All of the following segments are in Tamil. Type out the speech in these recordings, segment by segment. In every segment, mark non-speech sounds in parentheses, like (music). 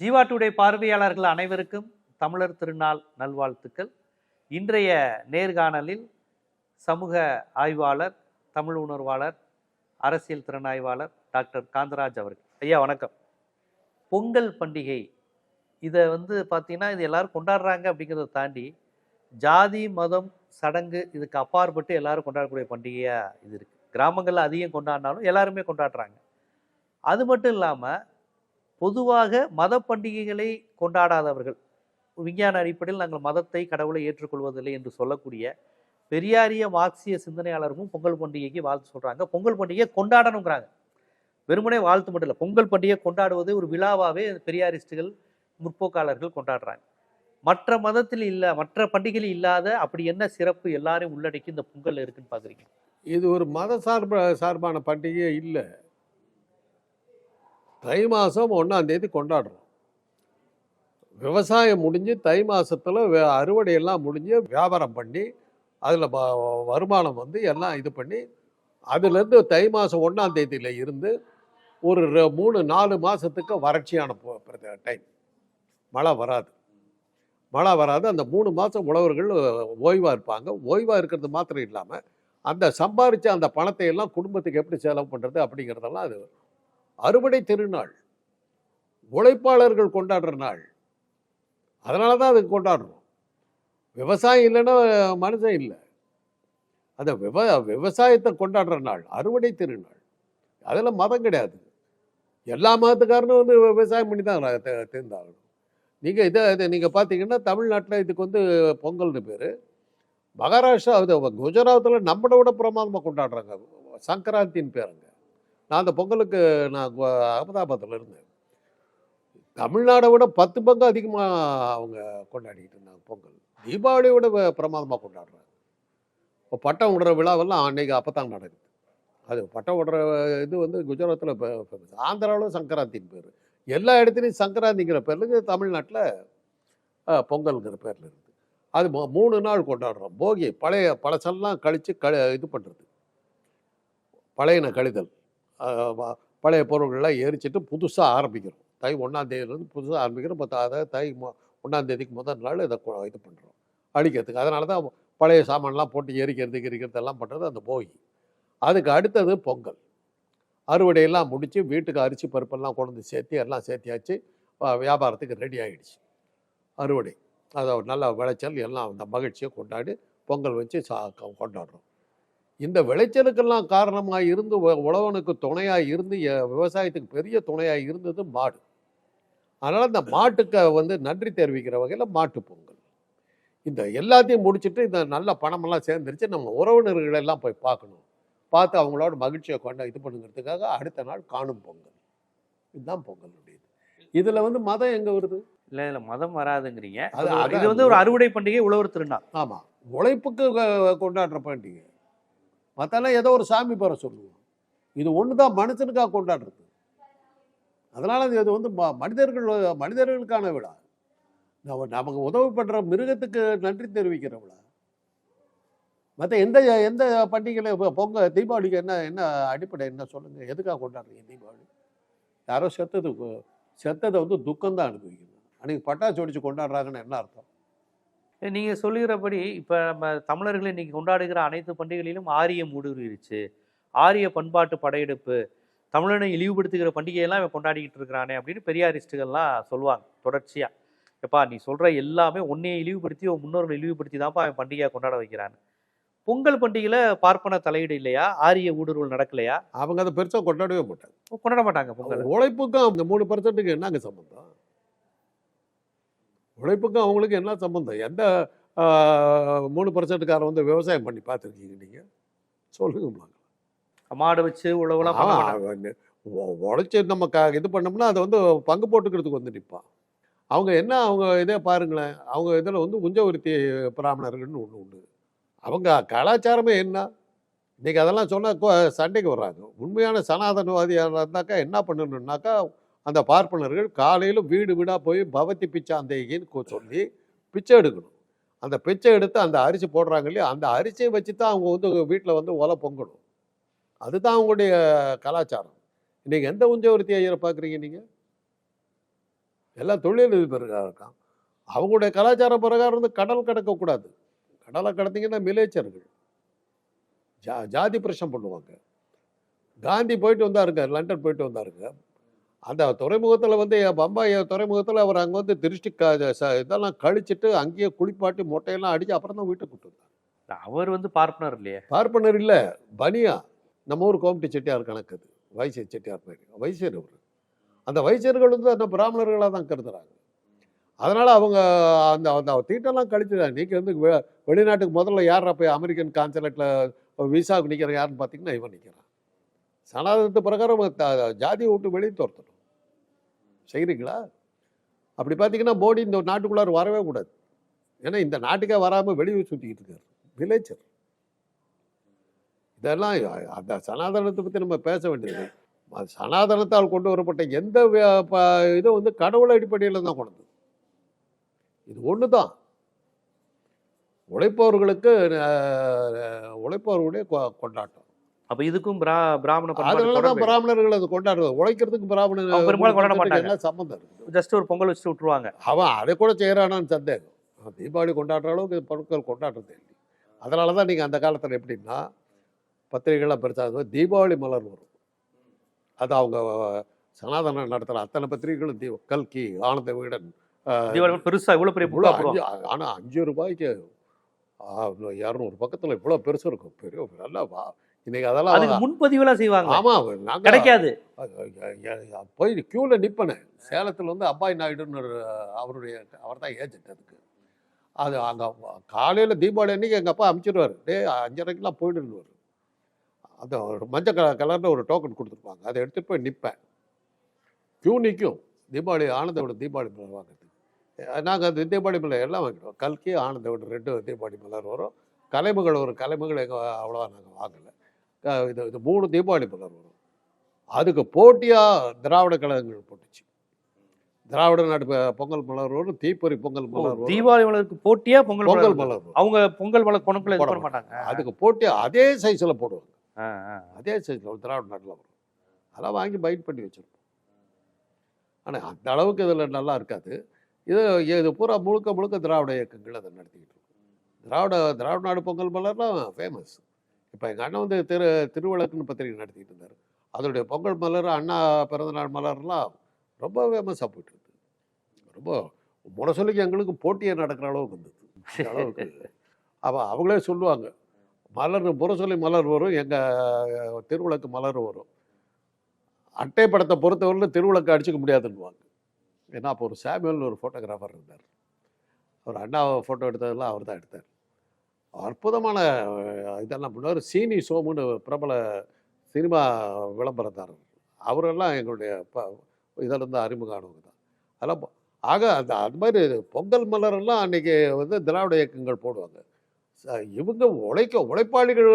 ஜீவா டுடே பார்வையாளர்கள் அனைவருக்கும் தமிழர் திருநாள் நல்வாழ்த்துக்கள். இன்றைய நேர்காணலில் சமூக ஆய்வாளர் தமிழ் உணர்வாளர் அரசியல் திறனாய்வாளர் டாக்டர் காந்தராஜ் அவர்கள். ஐயா வணக்கம். பொங்கல் பண்டிகை இதை வந்து பார்த்தீங்கன்னா இது எல்லாரும் கொண்டாடுறாங்க அப்படிங்கிறத தாண்டி ஜாதி மதம் சடங்கு இதுக்கு அப்பாற்பட்டு எல்லாரும் கொண்டாடக்கூடிய பண்டிகையாக இது இருக்குது கிராமங்களில் அதிகம் கொண்டாடினாலும் எல்லாருமே கொண்டாடுறாங்க. அது மட்டும் இல்லாமல் பொதுவாக மத பண்டிகைகளை கொண்டாடாதவர்கள். விஞ்ஞான அடிப்படையில் நாங்கள் மதத்தை கடவுளை ஏற்றுக்கொள்வதில்லை என்று சொல்லக்கூடிய பெரியாரிய மார்க்சிய சிந்தனையாளரும் பொங்கல் பண்டிகைக்கு வாழ்த்து சொல்கிறாங்க பொங்கல் பண்டிகையை கொண்டாடணுங்கிறாங்க. வெறுமனே வாழ்த்து மட்டும் இல்லை பொங்கல் பண்டிகையை கொண்டாடுவது ஒரு விழாவாகவே பெரியாரிஸ்டுகள் முற்போக்காளர்கள் கொண்டாடுறாங்க. மற்ற மதத்தில் இல்லை மற்ற பண்டிகையில் இல்லாத அப்படி என்ன சிறப்பு எல்லாரையும் உள்ளடக்கி இந்த பொங்கல் இருக்குன்னு பார்க்குறீங்க இது ஒரு மத சார்ப சார்பான பண்டிகையே இல்லை. தை மாதம் ஒன்றாந்தேதி கொண்டாடுறோம். விவசாயம் முடிஞ்சு தை மாதத்தில் அறுவடையெல்லாம் முடிஞ்சு வியாபாரம் பண்ணி அதில் வருமானம் வந்து எல்லாம் இது பண்ணி அதுலேருந்து தை மாதம் ஒன்றாம் தேதியில் இருந்து ஒரு மூணு நாலு மாதத்துக்கு வறட்சியான டைம் மழை வராது. மழை வராது அந்த மூணு மாதம் உழவர்கள் ஓய்வாக இருப்பாங்க. ஓய்வாக இருக்கிறது மாத்திரம் இல்லாமல் அந்த சம்பாதிச்ச அந்த பணத்தை எல்லாம் குடும்பத்துக்கு எப்படி செலவு பண்ணுறது அப்படிங்கிறதெல்லாம் அது அறுவடை திருநாள் உழைப்பாளர்கள் கொண்டாடுற நாள். அதனால தான் அதுக்கு கொண்டாடுறோம். விவசாயம் இல்லைன்னா மனுஷன் இல்லை. அந்த விவ விவசாயத்தை கொண்டாடுற நாள் அறுவடை திருநாள். அதில் மதம் கிடையாது. எல்லா மதத்துக்காரனும் வந்து விவசாயம் பண்ணி தான் தேர்ந்தாகணும். நீங்கள் இதை இதை நீங்கள் பார்த்தீங்கன்னா தமிழ்நாட்டில் இதுக்கு வந்து பொங்கல்னு பேர். மகாராஷ்டிரா அது குஜராத்தில் நம்மளை விட பிரமாதமாக கொண்டாடுறாங்க. சங்கராந்தின்னு பேருங்க. நான் அந்த பொங்கலுக்கு நான் அகமதாபாத்தில் இருந்தேன். தமிழ்நாடை விட பத்து பங்கு அதிகமாக அவங்க கொண்டாடிக்கிட்டு இருந்தாங்க பொங்கல். தீபாவளியை விட பிரமாதமாக கொண்டாடுறாங்க. இப்போ பட்டம் விடுற விழாவெல்லாம் அன்னைக்கு அப்போ தான் நடக்குது. அது பட்டம் விடுற இது வந்து குஜராத்தில் இப்போ ஆந்திராவில் சங்கராந்தின்னு பேர். எல்லா இடத்துலையும் சங்கராந்திங்கிற பேர்ல தமிழ்நாட்டில் பொங்கல்ங்கிற பேரில் இருக்குது அது மூணு நாள் கொண்டாடுறோம். போகி பழைய பழசெல்லாம் கழித்து க இது பண்ணுறது பழையன கழிதல். பழைய பொருள்கள்லாம் எரிச்சிட்டு புதுசாக ஆரம்பிக்கிறோம். தை ஒன்றாந்தேதியிலேருந்து புதுசாக ஆரம்பிக்கிறோம். பத்து அதை தை ஒன்றாந்தேதிக்கு முதல் நாள் இதை கொ- இது பண்ணுறோம் அழிக்கிறதுக்கு அதனால தான் பழைய சாமான்லாம் போட்டு எரிக்கிறதுக்கு எரிக்கிறதெல்லாம் பண்ணுறது அந்த போகி. அதுக்கு அடுத்தது பொங்கல். அறுவடையெல்லாம் முடித்து வீட்டுக்கு அரிசி பருப்பெல்லாம் கொண்டு வந்து சேர்த்து எல்லாம் சேர்த்தியாச்சு வியாபாரத்துக்கு ரெடி ஆகிடுச்சு அறுவடை. அதை நல்ல விளைச்சல் எல்லாம் அந்த மகிழ்ச்சியை கொண்டாடி பொங்கல் வச்சு சா கொண்டாடுறோம். இந்த விளைச்சலுக்கெல்லாம் காரணமாக இருந்து உழவனுக்கு துணையாக இருந்து விவசாயத்துக்கு பெரிய துணையாக இருந்தது மாடு. அதனால் இந்த மாட்டுக்கு வந்து நன்றி தெரிவிக்கிற வகையில் மாட்டு பொங்கல். இந்த எல்லாத்தையும் முடிச்சுட்டு இந்த நல்ல பணமெல்லாம் சேர்ந்துருச்சு. நம்ம உறவினர்கள் எல்லாம் போய் பார்க்கணும். பார்த்து அவங்களோட மகிழ்ச்சியை கொண்ட இது பண்ணுங்கிறதுக்காக அடுத்த நாள் காணும் பொங்கல். இதுதான் பொங்கலுடையது. இதில் வந்து மதம் எங்கே வருது? இல்லை இல்லை மதம் வராதுங்கிறீங்க. அது- இது வந்து ஒரு அறுவடை பண்டிகை உழவர் திருநாள். ஆமாம் உழைப்புக்கு கொண்டாடுற பண்டிகை. மற்றெல்லாம் ஏதோ ஒரு சாமி பெற சொல்லுவோம். இது ஒன்று தான் மனுஷனுக்காக கொண்டாடுறது. அதனால் இது வந்து ம- மனிதர்கள் மனிதர்களுக்கான விழா. நம்ம நமக்கு உதவி பண்ணுற மிருகத்துக்கு நன்றி தெரிவிக்கிற விழா மற்ற எந்த எந்த பண்டிகையில் இப்போ தீபாவளிக்கு என்ன என்ன அடிப்படை என்ன சொல்லுங்கள் எதுக்காக கொண்டாடுறீங்க தீபாவளி? யாரோ செத்தது செத்ததை வந்து துக்கம்தான் அனுபவிக்கணும் அன்றைக்கி பட்டாசு ஒடிச்சு கொண்டாடுறாங்கன்னு என்ன அர்த்தம்? நீங்க சொல்லுகிறபடி இப்ப நம்ம தமிழர்கள் இன்னைக்கு கொண்டாடுகிற அனைத்து பண்டிகைகளிலும் ஆரியம் ஊடுருவிருச்சு. ஆரிய பண்பாட்டு படையெடுப்பு தமிழனை இழிவுபடுத்துகிற பண்டிகையெல்லாம் இவன் கொண்டாடிக்கிட்டு இருக்கிறானே அப்படின்னு பெரியாரிஸ்டுகள்லாம் சொல்லுவாங்க தொடர்ச்சியா. எப்பா நீ சொல்ற எல்லாமே உன்னையை இழிவுபடுத்தி உன் முன்னோர்களை இழிவுபடுத்தி தான்ப்பா அவன் பண்டிகையை கொண்டாட வைக்கிறான் பொங்கல் பண்டிகையில பார்ப்பன தலையீடு இல்லையா? ஆரிய ஊடுருவல் நடக்கலையா? அவங்க அதை பெருசாக கொண்டாடவே மாட்டாங்க. கொண்டாட மாட்டாங்க பொங்கல். உழைப்புக்கும் அந்த மூணு பர்சன்ட்டுக்கு என்னங்க சம்பந்தம்? உழைப்புக்கும் அவங்களுக்கு என்ன சம்பந்தம்? எந்த மூணு பர்சன்ட்டுக்காரன் வந்து விவசாயம் பண்ணி பார்த்துருக்கீங்க நீங்கள் சொல்லுங்க மாடு வச்சு உழவுலாம் உழைச்சி நம்ம க இது பண்ணோம்னா அதை வந்து பங்கு போட்டுக்கிறதுக்கு வந்து நிற்பான் அவங்க என்ன அவங்க இதே பாருங்களேன். அவங்க இதில் வந்து உஞ்சவருத்தி பிராமணர்கள்னு ஒன்று உண்டு. அவங்க கலாச்சாரமே என்ன? இன்னைக்கு அதெல்லாம் சொன்னால் சண்டைக்கு வர்றாங்க. உண்மையான சனாதனவாதியாக இருந்தாக்கா என்ன பண்ணணும்னாக்கா அந்த பார்ப்பனர்கள் காலையில் வீடு வீடாக போய் பவத்தி பிச்சாந்தேகின்னு சொல்லி பிச்சை எடுக்கணும். அந்த பிச்சை எடுத்து அந்த அரிசி போடுறாங்க இல்லையா? அந்த அரிசியை வச்சு தான் அவங்க வந்து வீட்டில் வந்து ஒலை பொங்கணும். அதுதான் அவங்களுடைய கலாச்சாரம். நீங்கள் எந்த உஞ்சவருத்தி ஐயரை பார்க்குறீங்க நீங்கள் எல்லாம் தொழிலதிபர்களாக இருக்கான். அவங்களுடைய கலாச்சார பிரகாரம் வந்து கடல் கடக்கக்கூடாது. கடலை கடந்தீங்கன்னா மிலேச்சர்கள். ஜா ஜாதி பிரச்சனை பண்ணுவாங்க. காந்தி போயிட்டு வந்தாருங்க லண்டன் போயிட்டு வந்தாருங்க. அந்த துறைமுகத்தில் வந்து பம்பாய் துறைமுகத்தில் அவர் அங்கே வந்து திருஷ்டி க இதெல்லாம் கழிச்சிட்டு அங்கேயே குளிப்பாட்டி மொட்டையெல்லாம் அடித்து அப்புறம் தான் வீட்டுக்கு கூட்டு வந்தார். அவர் வந்து பார்ப்பனர் இல்லையே? பார்ப்பனர் இல்லை. பனியா நம்ம ஊர் கோமட்டி செட்டியார் கணக்கு அது. வைசிய செட்டியார் மாதிரி வைசியர் அவர். அந்த வைசியர்கள் வந்து அந்த பிராமணர்களாக தான் கருதுறாங்க. அதனால் அவங்க அந்த அந்த தீட்டெல்லாம் கழிச்சுதான் நீங்கள் வந்து வெளிநாட்டுக்கு முதல்ல யாரா போய் அமெரிக்கன் கான்சுலேட்டில் விசாவுக்கு நிற்கிற யாருன்னு பார்த்தீங்கன்னா இவன் நிற்கிறான் சனாதனத்து பிரகாரம் ஜாதியை விட்டு வெளியே துரத்தணும். செய்கிறீங்களா அப்படி பார்த்தீங்கன்னா மோடி இந்த நாட்டுக்குள்ளார வரவே கூடாது. ஏன்னா இந்த நாட்டுக்கே வராமல் வெளியே சுற்றிக்கிட்டு இருக்காரு. வில்லேஜர். இதெல்லாம் அந்த சனாதனத்தை பற்றி நம்ம பேச வேண்டியது அது சனாதனத்தால் கொண்டு வரப்பட்ட எந்த ப- இதுவும் வந்து கடவுள் அடிப்படையில் தான் கொண்டது இது ஒன்று தான் உழைப்பவர்களுக்கு உழைப்பவர்களுடைய கொ- கொண்டாட்டம். அப்ப இதுக்கும் பிரா பிராமண அதனால தான் பண்பாடு பிராமணர்கள் அது கொண்டாடுறது. உழைக்கிறதுக்கு அவங்க பெரும்பாலும் கொண்டாட மாட்டாங்க. சம்மந்தம் ஜஸ்ட் ஒரு பொங்கல் வச்சுட்டு விட்டுருவாங்க. அவன் அதை கூட செய்கிறானான்னு சந்தேகம். தீபாவளி கொண்டாடுற அளவுக்கு பொருட்கள் கொண்டாடுறது இல்லை. அதனால தான் நீங்கள் அந்த காலத்தில் எப்படின்னா பத்திரிகைலாம் பெருசாக தீபாவளி மலர் வரும். அது அவங்க சனாதனம் நடத்துகிற அத்தனை பத்திரிகைகளும் தீ கல்கி ஆனந்த வீடன் அஹ், தீபாவளி பெருசா இவ்வளவு பெரிய இவ்வளோ போடுவாங்க ஆனால் அஞ்சு ரூபாய்க்கு இரநூறு பக்கத்தில் இவ்வளோ பெருசு இருக்கும். பெரிய நல்லா இன்னைக்கு அதுக்கு அதெல்லாம் முன்பதிவெல்லாம் செய்வாங்க ஆமாம் நாங்கள் கிடைக்காது. போய் கியூவில் நிற்பனேன் சேலத்தில் வந்து அப்பாய் நாயுடுன்னு ஒரு அவருடைய அவர் தான் ஏஜென்ட் அதுக்கு. அது அங்கே காலையில் தீபாவளி அன்னைக்கு எங்கள் அப்பா அமுச்சிடுவார் டே அஞ்சரைக்கெலாம் போயிடுவார் அந்த ஒரு மஞ்சள் கலர் கலரில் ஒரு டோக்கன் கொடுத்துருப்பாங்க. அதை எடுத்துகிட்டு போய் நிற்பேன் கியூ நிற்கும் தீபாவளி ஆனந்தோட தீபாவளி மலர் வாங்குறதுக்கு. நாங்கள் அந்த தீபாவளி மலர் எல்லாம் வாங்கிடுவோம். கல்கி ஆனந்தோட ரெண்டு தீபாவளி மலர் வரும். கலைமகள் ஒரு கலைமகள் எங்கள் அவ்வளோவா நாங்கள் வாங்கலை. இது இது மூணு தீபாவளி மலர் வரும். அதுக்கு போட்டியாக திராவிட கழகங்கள் போட்டுச்சு. திராவிட நாடு பொங்கல் மலர் வரும் தீப்பொறி பொங்கல் மலர் தீபாவளி மலருக்கு போட்டியா பொங்கல் பொங்கல் மலர் அவங்க பொங்கல் மலர் இது போட மாட்டாங்க. அதுக்கு போட்டியா அதே சைஸில் போடுவாங்க. அதே சைஸில் திராவிட நாட்டில் வரும். அதெல்லாம் வாங்கி பைட் பண்ணி வச்சிருப்போம். ஆனால் அந்த அளவுக்கு இதில் நல்லா இருக்காது. இது இது பூரா முழுக்க முழுக்க திராவிட இயக்கங்கள் அதை நடத்திக்கிட்டு இருக்கும் திராவிட திராவிட நாடு பொங்கல் மலர்லாம் ஃபேமஸ் இப்போ எங்கள் அண்ணன் வந்து திரு திருவிளக்குன்னு பத்திரிகை நடத்திட்டு இருந்தார். அதோடைய பொங்கல் மலர் அண்ணா பிறந்தநாள் மலர்லாம் ரொம்ப ஃபேமஸாக போயிட்டு இருக்கு ரொம்ப முரசொலிக்கு எங்களுக்கு போட்டியே நடக்கிற அளவுக்கு இருந்தது அந்த அளவுக்கு. அவன் அவங்களே சொல்லுவாங்க மலர் முரசொலி மலர் வரும் எங்கள் திருவிளக்கு மலர் வரும். அட்டை படத்தை பொறுத்தவரையில் திருவிளக்கு அடிச்சுக்க முடியாதுன்னுவாங்க. ஏன்னா அப்போ ஒரு சாமுவல்னு ஒரு ஃபோட்டோகிராஃபர் இருந்தார். அவர் அண்ணாவை ஃபோட்டோ எடுத்ததெல்லாம் அவர் தான் எடுத்தார். அற்புதமான இதெல்லாம் பண்ணுவார். சீனி சோமுன்னு பிரபல சினிமா விளம்பரத்தாரர் அவரெல்லாம் எங்களுடைய ப இதிலிருந்து அறிமுகமானவங்க தான். அதெல்லாம் ஆக அந்த அது மாதிரி பொங்கல் மலரெல்லாம் அன்னைக்கு வந்து திராவிட இயக்கங்கள் போடுவாங்க. இவங்க உழைக்க உழைப்பாளிகள்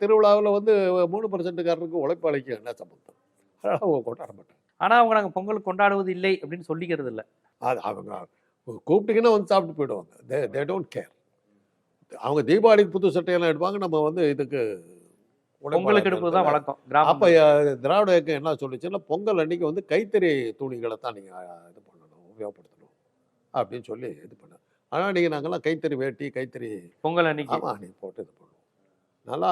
திருவிழாவில் வந்து மூணு பர்சன்ட்டுக்காரருக்கு உழைப்பாளிக்கு என்ன சம்பந்தம்? அதனால் அவங்க கொண்டாட மாட்டாங்க. ஆனா அவங்க நாங்க பொங்கல் கொண்டாடுவது இல்லை அப்படின்னு சொல்லிக்கிறது இல்ல அது அவங்க கூப்பிட்டீங்கன்னா வந்து சாப்பிட்டு போயிடுவாங்க. தே தே டோன்ட் கேர் அவங்க தீபாவளிக்கு புது சட்டையெல்லாம் எடுப்பாங்க. நம்ம வந்து இதுக்கு பொங்கலுக்கு எடுப்பது தான் வழக்கம். அப்போ திராவிட இயக்கம் என்ன சொல்லுச்சுன்னா பொங்கல் அன்னைக்கு வந்து கைத்தறி துணிகளை தான் நீங்கள் இது பண்ணணும் உபயோகப்படுத்தணும் அப்படின்னு சொல்லி இது பண்ண. ஆனால் நீங்கள் நாங்கள்லாம் கைத்தறி வேட்டி கைத்தறி பொங்கல் அன்னைக்கு. ஆமாம் நீ போட்டு இது பண்ணுவோம். நல்லா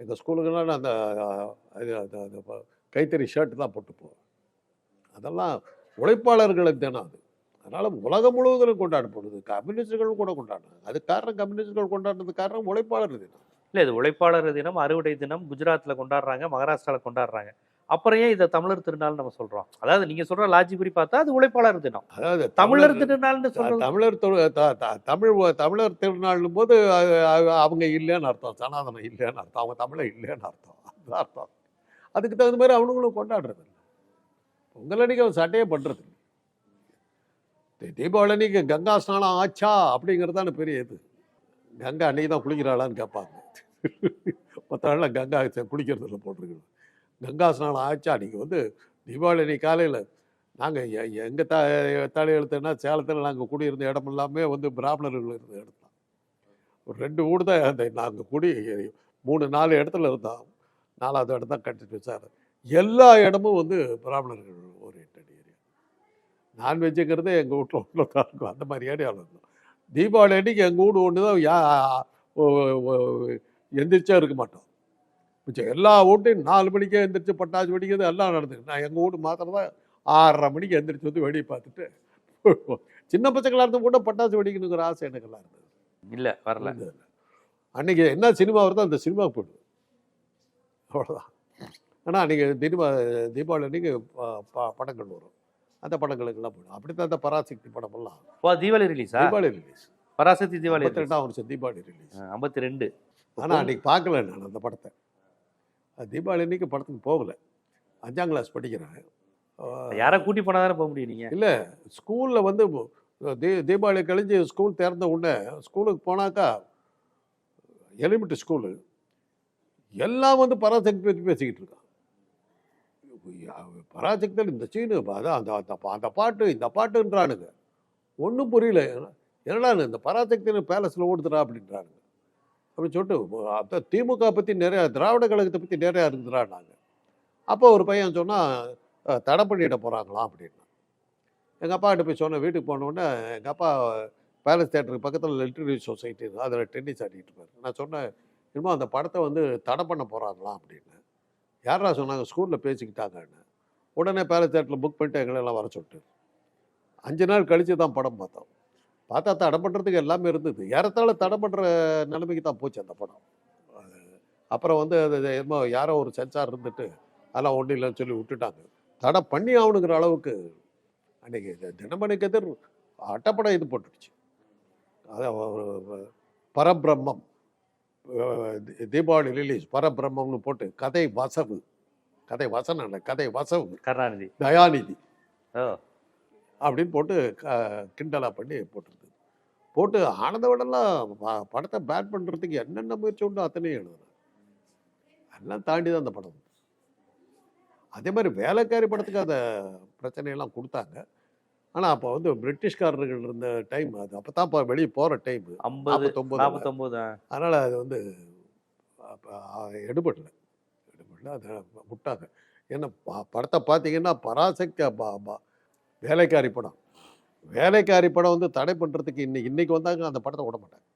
எங்கள் ஸ்கூலுக்கெல்லாம் நான் அந்த கைத்தறி ஷர்ட் தான் போட்டு போவேன் அதெல்லாம் உழைப்பாளர்களுக்கு தினம் அது. அதனால் உலகம் முழுவதும் கொண்டாடப்படுது கம்யூனிஸ்டுகளும் கூட கொண்டாடுறாங்க அது காரணம் கம்யூனிஸ்டுகள் கொண்டாடுறது காரணம் உழைப்பாளர் தினம். இல்ல இது உழைப்பாளர் தினம் அறுவடை தினம் குஜராத்ல கொண்டாடுறாங்க மகாராஷ்டிரால கொண்டாடுறாங்க. அப்புறம் ஏன் இதை தமிழர் திருநாள் நம்ம சொல்றோம்? அதாவது நீங்க சொல்ற லாஜிபடி பார்த்தா அது உழைப்பாளர் தினம். அதாவது தமிழர் திருநாள்னு சொல்றது தமிழர் தமிழ் தமிழர் திருநாள்னும் போது அவங்க இல்லைன்னு அர்த்தம் சனாதனம் இல்லைன்னு அர்த்தம் அவங்க தமிழை இல்லைன்னு அர்த்தம். அர்த்தம். அதுக்கு தகுந்த மாதிரி அவனுங்களும் கொண்டாடுறது இல்லை பொங்கல் அன்னைக்கு அவன் சட்டையே பண்ணுறது இல்லை தீ- தீபாவளி அன்னைக்கு கங்கா ஸ்நானம் ஆச்சா? அப்படிங்கிறது தானே பெரிய இது. கங்கா அன்னைக்கு தான் குளிக்கிறாளான்னு கேட்பாங்க. மற்ற நாளில் கங்கா ச- குளிக்கிறதுல போட்டிருக்கணும் கங்கா ஸ்நானம் ஆச்சா? நீங்கள் வந்து தீபாவளி அன்னைக்கு காலையில் நாங்கள் எங்கள் த தலையெழுத்துனா சேலத்தில் நாங்கள் குடியிருந்த இடம் எல்லாமே வந்து பிராமணர்கள் இருந்த இடம் தான் ஒரு ரெண்டு வீடு தான் அந்த நாங்கள் குடி மூணு நாலு இடத்துல இருந்தோம் நாலாவது இடம் தான் கட்டிட்டு வச்சார். எல்லா இடமும் வந்து பிராமணர்கள். நான்வெஜ்ஜுங்கிறது எங்கள் வீட்டில் ஒன்று தான் இருக்கும் அந்த மாதிரி ஏரியாவில் இருக்கும் தீபாவளி அன்னைக்கு எங்கள் வீடு ஒன்று தான் யா எந்திரிச்சா இருக்க மாட்டோம். மிச்சம் எல்லா வீட்டையும் நாலு மணிக்கே எந்திரிச்சு பட்டாசு வெடிக்கிறது எல்லாம் நடந்தது. நான் எங்கள் வீடு மாத்திரம் தான் ஆறரை மணிக்கு எந்திரிச்சு வந்து வெடியை பார்த்துட்டு. (laughs) சின்ன பசங்களாக இருந்து கூட பட்டாசு வெடிக்கணுங்கிற ஆசை எனக்கெல்லாம் இருந்தது. இல்ல வரல. அன்னைக்கு என்ன சினிமா வருதோ அந்த சினிமாவுக்கு போயிடுது அவ்வளோதான் ஆனால் அன்றைக்கி தீபா தீபாவளி அன்னைக்கு ப- ப- படங்கள் வரும். அந்த படங்களுக்கெல்லாம் போயிடும். அப்படி தான் அந்த பராசக்தி படமெல்லாம். ஓ தீபாவளி ரிலீஸா தீபாவளி ரிலீஸ் பராசக்தி தீபாவளி ஐம்பத்தி ரெண்டாம் வருஷம் தீபாவளி ரிலீஸ் ஐம்பத்தி ரெண்டு. ஆனால் அன்றைக்கி பார்க்கல நான் அந்த படத்தை. தீபாவளி அன்னைக்கு படத்துக்கு போகல. அஞ்சாம் கிளாஸ் படிக்கிறேன் யாரை கூட்டி போனா தானே போக முடியும் நீங்க? ஸ்கூலில் வந்து தீ தீபாவளி கழிஞ்சு ஸ்கூல் திறந்த உடனே ஸ்கூலுக்கு போனாக்கா எலிமெண்ட்ரி ஸ்கூலு எல்லாம் வந்து பராசக்தி பற்றி பேசிக்கிட்டு இருக்கான். பராசக்தன் இந்த சீனு அதான் அந்த அந்த பாட்டு இந்த பாட்டுன்றானுங்க. ஒன்றும் புரியல. என்னடா இந்த பராசக்தின்னு பேலஸில் ஓடுதுடா அப்படின்றானுங்க. அப்படின்னு சொல்லிட்டு அப்போ திமுக பற்றி நிறையா திராவிட கழகத்தை பற்றி நிறையா இருக்குதுறான்னாங்க அப்போ ஒரு பையன் சொன்னால் தடை பண்ணிட போகிறாங்களாம் அப்படின்னா. எங்கள் அப்பா கிட்ட போய் சொன்னேன் வீட்டுக்கு போனோடனே எங்கள் அப்பா பேலஸ் தேட்டருக்கு பக்கத்தில் லிட்ரரி சொசைட்டி அதில் டென்னிஸ் ஆடிட்டு இருப்பார் நான் சொன்னேன் இன்னும் அந்த படத்தை வந்து தடை பண்ண போகிறாங்களாம் அப்படின்னு யாரா சொன்னாங்க? ஸ்கூலில் பேசிக்கிட்டாங்கன்னு. உடனே பேலஸ் தேட்டரில் புக் பண்ணிட்டு எங்களெல்லாம் வர சொல்லிட்டு. அஞ்சு நாள் கழித்து தான் படம் பார்த்தோம். பார்த்தா தடை பண்ணுறதுக்கு எல்லாமே இருந்தது. ஏறத்தாழ தடை பண்ணுற நிலைமைக்கு தான் போச்சு அந்த படம். அப்புறம் வந்து அது என்னமோ யாரோ ஒரு சென்சார் இருந்துட்டு அதெல்லாம் ஒன்றும் இல்லைன்னு சொல்லி விட்டுட்டாங்க. தடை பண்ணி ஆகணுங்கிற அளவுக்கு அன்றைக்கி தினமணிக்கு எதிர் அட்டப்படம் இது போட்டுடுச்சு. அதான் ஒரு- பரபிரம்மம். தீபாவளி ரிலீஸ் பரபிரம்மம்னு போட்டு கதை வசவு. கதை வசனம் இல்லை கதை வசவு. கருணாநிதி. தயாநிதி. ஓ. அப்படின்னு போட்டு க- கிண்டலா பண்ணி போட்டிருந்தது. போட்டு ஆனந்த விடலாம் ப- படத்தை பேட் பண்ணுறதுக்கு என்னென்ன முயற்சி உண்டோ அத்தனையும் எழுதுனேன் எல்லாம் தாண்டி தான் அந்த படம். அதே மாதிரி வேலைக்காரி படத்துக்கு அந்த பிரச்சனையெல்லாம் கொடுத்தாங்க. ஆனால் அப்போ வந்து பிரிட்டிஷ்காரர்கள் இருந்த டைம் அது. அப்போ தான் இப்போ வெளியே போகிற டைம் ஐம்பது நாற்பத்தொம்பது அதனால் அது வந்து அப்ப, எடுபடல. எடுபடல. அதை விட்டாங்க. ஏன்னா படத்தை பார்த்தீங்கன்னா பராசக்தி ப- ப- வேலைக்காரி படம். வேலைக்காரி படம் வந்து தடை பண்ணுறதுக்கு இன்னைக்கு இன்னைக்கு வந்தாங்க அந்த படத்தை விட மாட்டாங்க.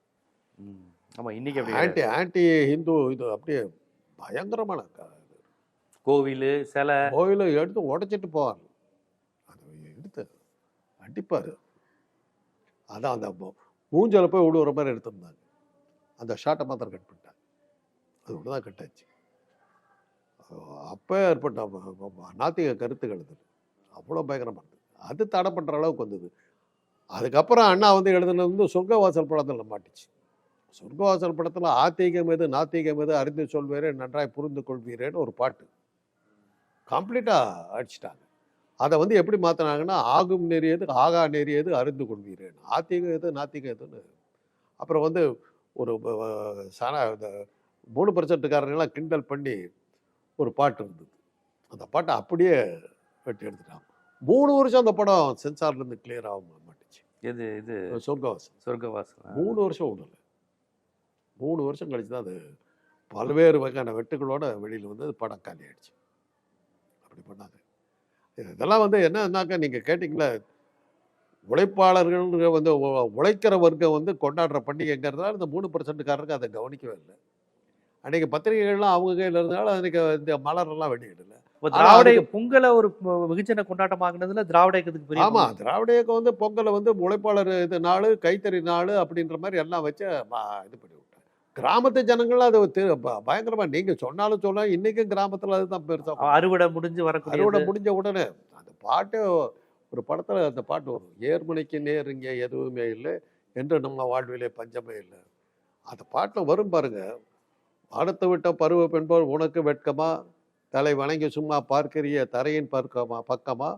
ம். ஆமா இன்னைக்கு ஆன்டி ஆன்டி ஹிந்து இது அப்படியே பயங்கரமான கோவில் சிலை. கோயிலை எடுத்து உடைச்சிட்டு போவாங்க. அடிப்பார் அதான் அந்த மூஞ்சல போய் விடுற மாதிரி எடுத்திருந்தாங்க. அந்த ஷார்ட்டை மாத்திரம் கட் பண்ணிட்டாங்க. அது ஒன்று தான் கட் ஆச்சு. அப்போ ஏற்பட்ட நாத்திக கருத்துக்கள் இது அவ்வளோ பயங்கரமாக இருந்தது. அது தடை பண்ணுற அளவுக்கு வந்தது. அதுக்கப்புறம் அண்ணா வந்து எழுதுனது வந்து சொர்க்கவாசல் படத்தில் மாட்டுச்சு. சொர்க்கவாசல் படத்தில் ஆத்திகம் எது நாத்திகம் எது அறிந்து சொல்வேரே நன்றாய் புரிந்து கொள்வீரேன்னு ஒரு பாட்டு. கம்ப்ளீட்டாக அடிச்சிட்டாங்க. அதை வந்து எப்படி மாற்றினாங்கன்னா ஆகும் நெறியது ஆகா நெறியது அறிந்து கொள்வீரேன் ஆத்திகம் எது நாத்திகம் எதுன்னு. அப்புறம் வந்து ஒரு சன இந்த மூணு பர்சன்ட்டுக்காரங்களாம் கிண்டல் பண்ணி ஒரு பாட்டு இருந்தது அந்த பாட்டை அப்படியே வெட்டி எடுத்துட்டாங்க. மூணு வருஷம் அந்த படம் சென்சார்லேருந்து கிளியர் ஆக மாட்டுச்சு. எது இது? சொர்க்கவாசம் சொர்க்கவாசல். மூணு வருஷம் விடல மூணு வருஷம் கழிச்சு தான் அது பல்வேறு வகையான வெட்டுகளோட வெளியில் வந்து அது படம் காலி ஆயிடுச்சு இதெல்லாம் வந்து என்னன்னாக்கா நீங்கள் கேட்டிங்களா உழைப்பாளர்கள் வந்து உழைக்கிற வர்க்கம் வந்து கொண்டாடுற பண்டிகைங்கிறதுனால இந்த மூணு பர்சன்ட்டுக்காரருக்கு அதை கவனிக்கவே இல்லை. அன்றைக்கி பத்திரிகைகள்லாம் அவங்க கையில் இருந்தனால அன்றைக்கி இந்த மலரெல்லாம் வெளியிடல திராவிட பொங்கலை ஒரு வெகுஜன கொண்டாட்டமாக்குனதுல திராவிட இயக்கத்துக்கு பெரிய ஆமா பங்கு. திராவிட இயக்கம் வந்து பொங்கலை வந்து உழைப்பாளர் இது நாள் கைத்தறி நாள் அப்படின்ற மாதிரி எல்லாம் வச்சு இது பண்ணி கிராமத்து ஜனங்கள்லாம் அது பயங்கரமா நீங்க சொன்னாலும் சொன்னா இன்னைக்கும் கிராமத்துல அதுதான் பெருசா அறுவடை முடிஞ்சு வரக்கூடிய அறுவடை முடிஞ்ச உடனே அந்த பாட்டு ஒரு படத்துல அந்த பாட்டு வரும். ஏர்மனைக்கு நேர் இங்கே எதுவுமே இல்லை என்று நம்ம வாழ்விலே பஞ்சமே இல்லை. அந்த பாட்டில் வரும் பாருங்க. அடுத்து விட்ட பருவ பெண்போல் உனக்கு வெட்கமா? தலை வணங்கி சும்மா பார்க்கிறிய தரையின் பக்கமா பக்கமா?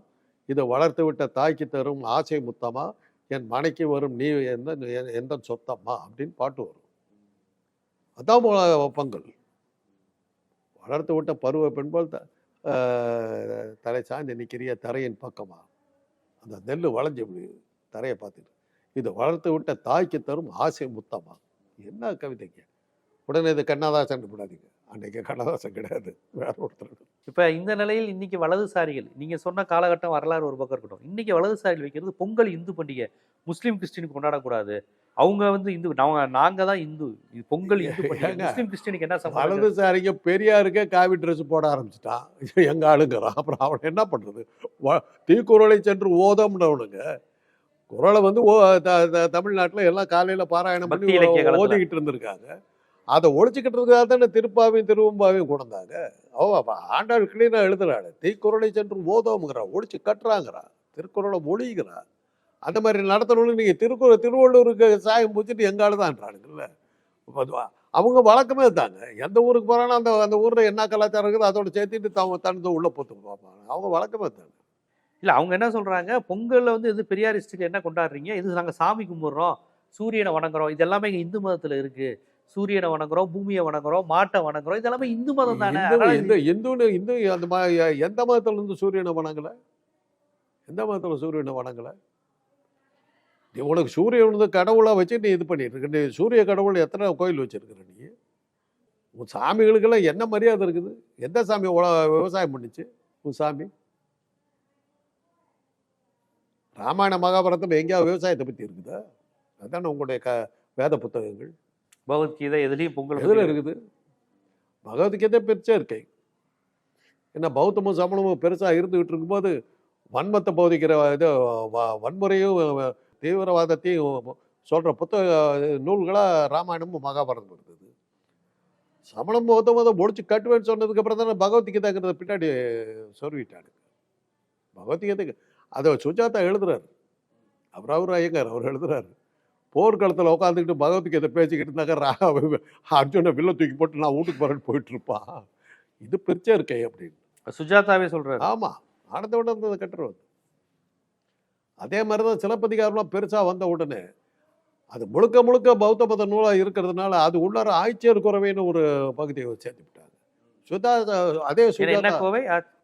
இது வளர்த்து விட்ட தாய்க்கு தரும் ஆசை முத்தமா? என் மனைக்கு வரும் நீ எந்த எந்த சொத்தம்மா? அப்படின்னு பாட்டு வரும். அதான் பொ- பொங்கல் வளர்த்து விட்ட பருவ பெண்போல் த- தலை சாய்ந்து நிற்கிறிய தரையின் பக்கமாக அந்த நெல் வளைஞ்சு இப்படி தரையை பார்த்துட்டு இது வளர்த்து விட்ட தாய்க்கு தரும் ஆசை முத்தமாக என்ன கவிதைங்க? உடனே இது கண்ணாதாசன் விடாதீங்க அன்னைக்கு கண்ணதாசன் கிடையாது. வேற ஒருத்தர். இப்ப இந்த நிலையில் இன்னைக்கு வலதுசாரிகள் நீங்க சொன்ன காலகட்டம் வரலாறு ஒரு பக்கம் இருக்கட்டும். இன்னைக்கு வலதுசாரிகள் வைக்கிறது பொங்கல் இந்து பண்டிகை. முஸ்லீம் கிறிஸ்டினுக்கு கொண்டாடக்கூடாது. அவங்க வந்து இந்து நாங்க நாங்க தான் இந்து. இது பொங்கல் இந்து? முஸ்லீம் கிறிஸ்டினுக்கு என்ன வலதுசாரிங்க பெரியாருக்கே காவி ட்ரெஸ் போட ஆரம்பிச்சிட்டான் எங்க ஆளுங்கிறான் அப்புறம் அவன் என்ன பண்றது? வ- தீக்குறளை சென்று ஓதம்னவனுங்க. குறளை வந்து ஓ தமிழ்நாட்டுல எல்லாம் காலையில பாராயணம் பண்ணி. ஓதிக்கிட்டு இருந்திருக்காங்க. அதை ஒழிச்சுக்கிட்டதுக்காக தானே திருப்பாவையும் திருவம்பாவையும் கொண்டாங்க ஓ அப்ப ஆண்டாள் கிளீனாக எழுதுறாள் தீக்குறளை சென்று ஓதோம்ங்கிறா ஒழிச்சு கட்டுறாங்கிறா திருக்குறளை மொழிங்கிறா அந்த மாதிரி நடத்தணும்னு நீங்கள் திருக்குறள் திருவள்ளூருக்கு சாயம் பூச்சிட்டு எங்க ஆளுதான்றானுங்கல்ல அவங்க வழக்கமே தாங்க எந்த ஊருக்கு போறானோ அந்த அந்த ஊரில் என்ன கலாச்சாரம் இருக்குது அதோட சேர்த்துட்டு தவ தனது உள்ளே போத்து பார்ப்பாங்க அவங்க வழக்கமே தாங்க இல்லை அவங்க என்ன சொல்கிறாங்க பொங்கலில் வந்து இது பெரியாரிஸ்டுக்கு என்ன கொண்டாடுறீங்க? இது நாங்கள் சாமி கும்பிட்றோம்? சூரியனை வணங்குறோம்? இது எல்லாமே இங்கே இந்து மதத்தில் இருக்குது சூரியனை வணங்குறோம் பூமியை வணங்குறோம் மாட்டை வணங்குறோம். இது எல்லாமே இந்து மதம் தானே. இந்து இந்துன்னு இந்து அந்த எந்த மதத்துல இருந்து சூரியனை வணங்கல? எந்த மதத்துல சூரியனை வணங்கல? நீ உனக்கு சூரியன் வந்து கடவுளா வச்சு நீ இது பண்ணிட்டு இருக்க. நீ சூரிய கடவுள் எத்தனை கோயில் வச்சிருக்கிற நீ? உன் சாமிகளுக்கெல்லாம் என்ன மரியாதை இருக்குது? எந்த சாமி விவசாயம் பண்ணுச்சு? உன் சாமி? ராமாயண மகாபாரதம் எங்கேயாவது விவசாயத்தை பத்தி இருக்குதா? அதானே உங்களுடைய க வேத புத்தகங்கள். பகவத்கீதை எதுலயும் பொங்கல் எதுல இருக்குது? பகவத்கீதை பெருசா இருக்கை. என்ன பௌத்தமும் சமணமும் பெருசா இருந்துகிட்டு இருக்கும்போது வன்மத்தை போதிக்கிற இது வ- வன்முறையும் தீவிரவாதத்தையும் சொல்ற புத்தக நூல்களா ராமாயணமும் மகாபாரதம் இருந்தது சமணம் பௌத்தம் அதை முடிச்சு கட்டுவேன்னு சொன்னதுக்கு அப்புறம் தானே பகவத்கீதைங்கிறத பின்னாடி சொருவிட்டாங்க பகவத்கீதைக்கு அதை சுஜாதா எழுதுறாரு. அவர் அவர் ஐயங்கார் அவர் எழுதுறாரு. போர்க்களத்தில் உட்காந்துக்கிட்டு பகவத்கீதை பேசிக்கிட்டு இருந்தாக்க ரா- அர்ஜுனை வில்ல தூக்கி போட்டு நான் வீட்டுக்கு போறேன்னு போயிட்டு இருப்பான் இது பிரிச்சே இருக்கே அப்படின்னு. சுஜாதாவே சொல்றாரு. ஆமா. ஆனந்த உடனே இருந்தது கட்டுறது அதே மாதிரி தான் சிலப்பதிகாரம்லாம் பெருசா வந்த உடனே அது முழுக்க முழுக்க பௌத்த மத நூலா இருக்கிறதுனால அது உள்ளார ஆய்ச்சியர் குறவைன்னு ஒரு பகுதியை சேர்த்து விட்டாங்க சுதா அதே சுஜாதா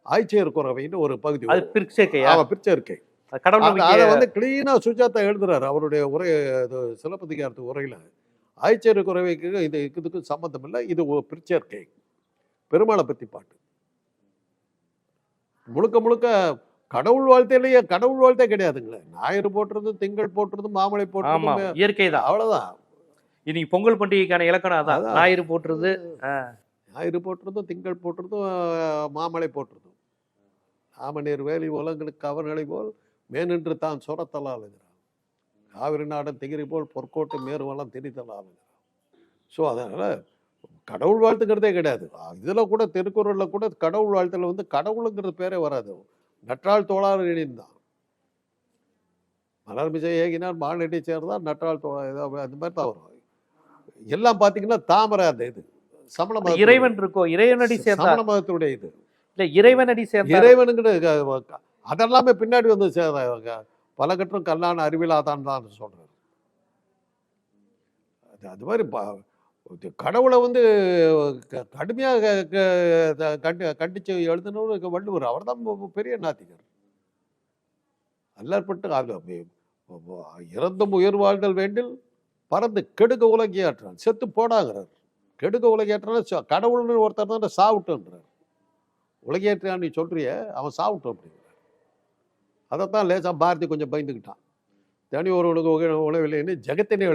ஆய்ச்சியர் குறவைன்னு ஒரு பகுதி ஆமா பிரிச்சே இருக்கை கடவுள் அதை வந்து கிளீனா சுஜாதா எழுதுறாரு. அவருடைய உரை சிலப்பதிகாரத்து உரையில. ஆய்ச்சேரி குறைவைக்கு இது இதுக்கு சம்பந்தம் இல்லை இது ஒரு பிரிச்சேர்க்கை பெருமாளை பத்தி பாட்டு. முழுக்க முழுக்க கடவுள் வாழ்த்தையிலேயே கடவுள் வாழ்த்தே கிடையாதுங்களே. ஞாயிறு போட்டுறது திங்கள் போட்டுறது மாமலை ஆமா போட்டுறது இயற்கை தான் அவ்வளவுதான். இன்னைக்கு பொங்கல் பண்டிகைக்கான இலக்கணம் அதான். ஞாயிறு போட்டுறது ஞாயிறு போட்டுறதும் திங்கள் போட்டுறதும் மாமலை போட்டுறதும் ஆமநீர் வேலி உலங்களுக்கு அவர்களை போல் மேனின்று தான் சுரத்தலாளுங்கிறான் காவிரி நாடன் திகிரி போல் பொற்கோட்டு மேருவெல்லாம் திரித்தலாளுங்கிறான் ஸோ அதனால கடவுள் வாழ்த்துங்கிறதே கிடையாது. இதில் கூட திருக்குறளில் கூட கடவுள் வாழ்த்துல வந்து கடவுளுங்கிறது பேரே வராது. நற்றாள் தோளார் இணைந்தான். மலர்மிசை ஏகினார் மாலடி சேர்ந்தார் நற்றாள் தோழா அந்த மாதிரி தான் வரும். எல்லாம் பார்த்தீங்கன்னா தாமரை அந்த இது. சமண இறைவன் இருக்கோ இறைவனடி சேர்ந்தா சமண மதத்துடைய இது. இல்ல இறைவனடி சேர்ந்தா இறைவனுங்கிற அதெல்லாமே பின்னாடி வந்து சேர பல கற்றும் கல்லான அறிவிலாதான் தான் சொல்கிறார் அது அது மாதிரி கடவுளை வந்து க- கண்டு க- த- கண்டி கண்டிச்சு எழுதினவர் வள்ளுவர் அவர் தான் பெரிய நாத்திகர். அல்லற்பட்டு அது இறந்தும் உயிர் வாழ்தல் வேண்டில் பறந்து கெடுக்க உலகியாற்றான் செத்து போடாங்கிறார். கெடுக்க உலகியாற்றான் கடவுள்னு ஒருத்தர் தான் சாவுட்டுன்றார். உலகேற்றான் நீ சொல்றிய அவன் சாவுட்டும் அப்படிங்கிற. அதைத்தான் லேசா பாரதி கொஞ்சம் பயந்துக்கிட்டான். தனி ஒருவனுக்கு உக- உணவில்லைன்னு ஜெகத்தினே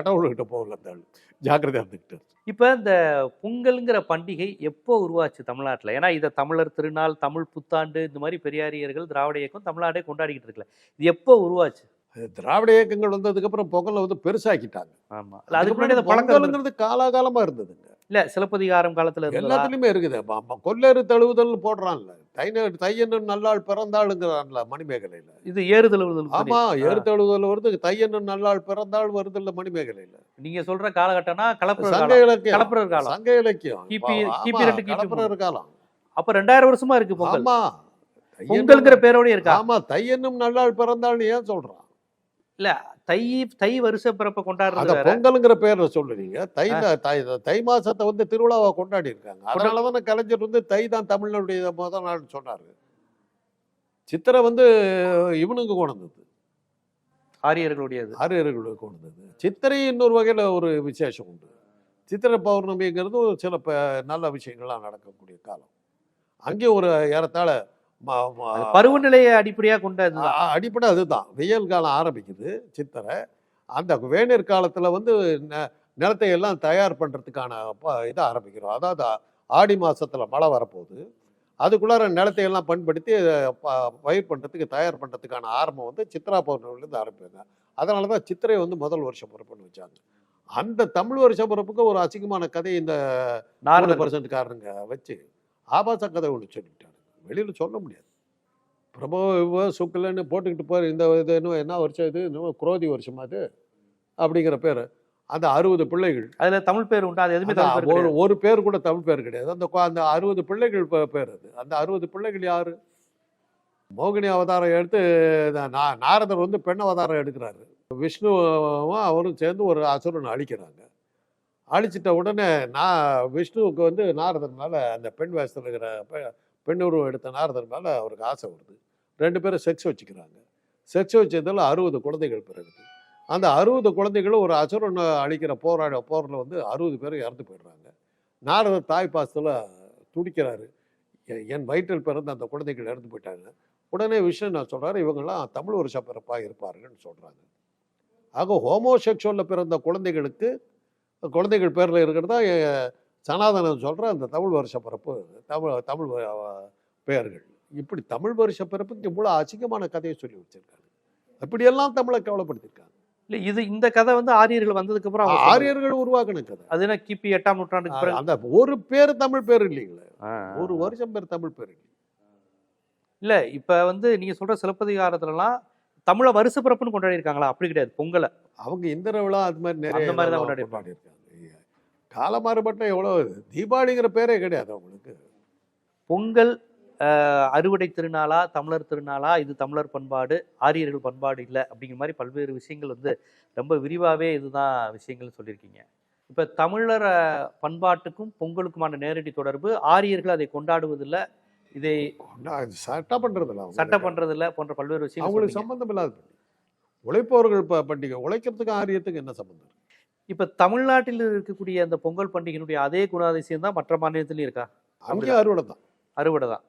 கடவுள்கிட்ட போகல அந்த ஆளு. ஜாக்கிரதையா இருந்துக்கிட்டு இப்ப இந்த பொங்கல்ங்கிற பண்டிகை எப்போ உருவாச்சு தமிழ்நாட்டுல? ஏன்னா இதை தமிழர் திருநாள் தமிழ் புத்தாண்டு இந்த மாதிரி பெரியாரியர்கள் திராவிட இயக்கம் தமிழ்நாடே கொண்டாடிக்கிட்டு இருக்குல்ல இது எப்போ உருவாச்சு? திராவிட இயக்கங்கள் வந்ததுக்கு அப்புறம் பொங்கலை வந்து பெருசாக்கிட்டாங்க. ஆமா. இல்ல அதுக்கு முன்னாடி அந்த பழக்கம் இருந்தது. பொங்கலுங்கிறது காலாகாலமா இருந்ததுங்க. இல்ல சிலப்பதிகாரம் காலத்துல எல்லாத்துலயுமே இருக்குது. கொல்லேறு தழுவுதல் போடுறான்ல. தைன தையன்னு நல்லாள் பிறந்தாளுங்கிறான்ல மணிமேகலையில. இது ஏறுதல் உழுதல் படி. ஆமா ஏறு தழுவுதல் வருது தையன்னு நல்லாள் பிறந்தாள் வருதுல்ல மணிமேகலையில. நீங்க சொல்ற காலகட்டம்னா கலப்புற சங்க இலக்கியம். கலப்புரர் காலம். சங்க இலக்கியம். கிபி- கிபி ரெண்டு, கிபி கலப்பரர் காலம். அப்ப ரெண்டாயிரம் வருஷமா இருக்கு பொங்கல். ஆமா. பொங்கல்ங்கிற பேரோடய இருக்கா? ஆமா தையன்னும் நல்லாள் பிறந்தாள்னு ஏன் சொல்றான்? இல்ல தை தை வருஷ பிறப்ப கொண்டாடுறது. பொங்கலுங்கிற பேர்ல சொல்லுறீங்க தை தை தை மாசத்தை வந்து திருவிழாவை கொண்டாடி இருக்காங்க. அதனாலதானே கலைஞர் வந்து தை தான் தமிழனுடைய முதல் நாள்னு சொன்னாரு. சித்திரை வந்து இவனுக்கு கொண்டு வந்தது ஆரியர்களுடையது. ஆரியர்களுக்கு கொண்டு வந்தது சித்திரை இன்னொரு வகையில ஒரு விசேஷம் உண்டு. சித்திரை பௌர்ணமிங்கிறது ஒரு சில நல்ல விஷயங்கள்லாம் நடக்கக்கூடிய காலம். அங்கே ஒரு ஏறத்தாழ பருவநிலையை அடிப்படையா கொண்ட இதுதான் அ- அடிப்படை அதுதான். வெயில் காலம் ஆரம்பிக்குது சித்திரை. அந்த வேநீர் காலத்தில் வந்து ந- நிலத்தை எல்லாம் தயார் பண்ணுறதுக்கான இதை ஆரம்பிக்கிறோம். அதாவது ஆடி மாசத்துல மழை வரப்போகுது. அதுக்குள்ளார நிலத்தை எல்லாம் பண்படுத்தி அஹ், ப- பயிர் பண்ணுறதுக்கு தயார் பண்ணுறதுக்கான ஆரம்பம் வந்து சித்ரா பௌர்ணமிலேருந்து ஆரம்பிப்பாங்க அதனால தான் சித்திரை வந்து முதல் வருஷ பிறப்புன்னு வச்சாங்க. அந்த தமிழ் வருஷ பிறப்புக்கு ஒரு அசிங்கமான கதை இந்த நாலு நாரதர் பர்சன்ட்காரங்க வச்சு ஆபாச கதை ஒன்று சொல்லிட்டாங்க. வெளியில் சொல்ல முடியாது. பிரபோ இவ சுக்கலன்னு போட்டுக்கிட்டு போகிற இந்த இது இன்னும் என்ன வருஷம் இது? இன்னும் குரோதி வருஷமா அது? அப்படிங்கிற பேர். அந்த அறுபது பிள்ளைகள். அதுல தமிழ் பேர் உண்டு அது எதுவுமே ஒரு. ஒரு பேர் கூட தமிழ் பேர் கிடையாது. அந்த அந்த அறுபது பிள்ளைகள் பேர் அது. அந்த அறுபது பிள்ளைகள் யாரு? மோகினி அவதாரம் எடுத்து நா- நா- நாரதர் வந்து பெண் அவதாரம் எடுக்கிறாரு. விஷ்ணுவும் அவரும் சேர்ந்து ஒரு அசுரனை அழிக்கிறாங்க. அழிச்சிட்ட உடனே நான் விஷ்ணுவுக்கு வந்து நாரதர் மேல அந்த பெண் வேஷத்தில் இருக்கிற பெண் உருவம் எடுத்த நாரதர் மேலே அவருக்கு ஆசை வருது. ரெண்டு பேரும் செக்ஸ் வச்சுக்கிறாங்க. செக்ஸ் வச்சதில் அறுபது குழந்தைகள் பிறகுது. அந்த அறுபது குழந்தைகளும் ஒரு அசுரனை அழிக்கிற போராட போரில் வந்து அறுபது பேர் இறந்து போயிடுறாங்க. நாரதர் தாய் பாசத்தில் துடிக்கிறாரு. என் வயிற்றில் பிறந்த அந்த குழந்தைகள் இறந்து போயிட்டாங்க. உடனே விஷ்ணு நான் சொல்கிறாரு இவங்கெல்லாம் தமிழ் வருஷ பிறப்பாக இருப்பார்கள்னு சொல்கிறாங்க ஆக ஹோமோசெக்சுவலில் பிறந்த குழந்தைகளுக்கு குழந்தைகள் பேரில் இருக்கிறதா சனாதனம் சொல்கிற அந்த தமிழ் வருஷ பிறப்பு தமிழ் தமிழ் பெயர்கள். இப்படி தமிழ் வருஷ பிறப்புக்கு இவ்வளோ அசிங்கமான கதையை சொல்லி வச்சிருக்காங்க. அப்படியெல்லாம் தமிழை கவலைப்படுத்திருக்காங்க இல்ல இது இந்த கதை வந்து ஆரியர்கள் வந்ததுக்கு அப்புறம். ஆரியர்கள் உருவாக்கின கதை. அது என்ன கிபி எட்டாம் நூற்றாண்டுக்கு பிறகு? அந்த ஒரு பேர் தமிழ் பேர் இல்லைங்களே. ஒரு வருஷம் பேர் தமிழ் பேர் இல்லை இல்ல இப்ப வந்து நீங்க சொல்ற சிலப்பதிகாரத்துல எல்லாம் தமிழ வருஷ பிறப்புன்னு கொண்டாடி இருக்காங்களா அப்படி கிடையாது பொங்கலை. அவங்க இந்திர விழா அது மாதிரி நிறைய அந்த மாதிரி தான் கொண்டாடி இருக்காங்க கால மாறுபட்ட எவ்வளோ தீபாவளிங்கிற பேரே கிடையாது அவங்களுக்கு. பொங்கல் அறுவடை திருநாளா தமிழர் திருநாளா இது தமிழர் பண்பாடு ஆரியர்கள் பண்பாடு இல்லை அப்படிங்கிற மாதிரி பல்வேறு விஷயங்கள் வந்து ரொம்ப விரிவாகவே இதுதான் விஷயங்கள் சொல்லியிருக்கீங்க. இப்போ தமிழர் பண்பாட்டுக்கும் பொங்கலுக்குமான நேரடி தொடர்பு ஆரியர்கள் அதை கொண்டாடுவதில்லை இதை சட்டம் பண்றதில்ல அவங்க. சட்டம் பண்றதில்ல போன்ற பல்வேறு விஷயங்கள் அவங்களுக்கு. சம்பந்தம் இல்லாத உழைப்பவர்கள் பண்டிகை. உழைக்கிறதுக்கும் ஆரியத்துக்கும் என்ன சம்பந்தம் இப்ப தமிழ்நாட்டில் இருக்கக்கூடிய அந்த பொங்கல் பண்டிகையினுடைய அதே குணாதிசயம் தான் மற்ற மாநிலத்திலயும் இருக்கா? அங்கேயும் அறுவடை தான் அறுவடை தான்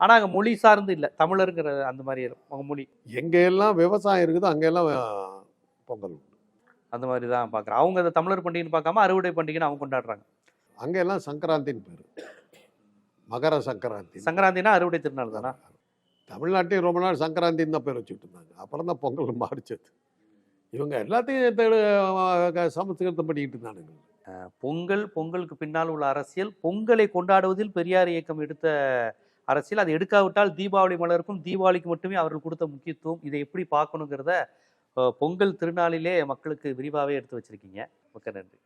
ஆனா அங்க மொழி சார்ந்து இல்லை. தமிழருங்கிற அந்த மாதிரி அவங்க மொழி. எங்க எல்லாம் விவசாயம் இருக்குதோ அங்கெல்லாம் பொங்கல் அந்த மாதிரி தான் பார்க்குறேன் அவங்க அந்த தமிழர் பண்டிகைன்னு பார்க்காம அறுவடை பண்டிகைன்னு அவங்க கொண்டாடுறாங்க. அங்கெல்லாம் சங்கராந்தின்னு பேர். மகர சங்கராந்தி. சங்கராந்தினா அறுவடை திருநாள் தானா? தமிழ்நாட்டையும் ரொம்ப நாள் சங்கராந்தின்னு தான் பேர் வச்சுட்டு இருந்தாங்க. அப்புறம் தான் பொங்கல் மாறிச்சது. இவங்க எல்லாத்தையும் தெளு- சமஸ்கிருதம் பண்ணிக்கிட்டு இருந்தானுங்க. பொங்கல் பொங்கலுக்கு பின்னால் உள்ள அரசியல் பொங்கலை கொண்டாடுவதில் பெரியார் இயக்கம் எடுத்த அரசியல் அது எடுக்காவிட்டால் தீபாவளி மலருக்கும் தீபாவளிக்கு மட்டுமே அவர்கள் கொடுத்த முக்கியத்துவம். இதை எப்படி பார்க்கணுங்கிறத பொங்கல் திருநாளிலே மக்களுக்கு விரிவாகவே எடுத்து வச்சிருக்கீங்க. மிக்க நன்றி.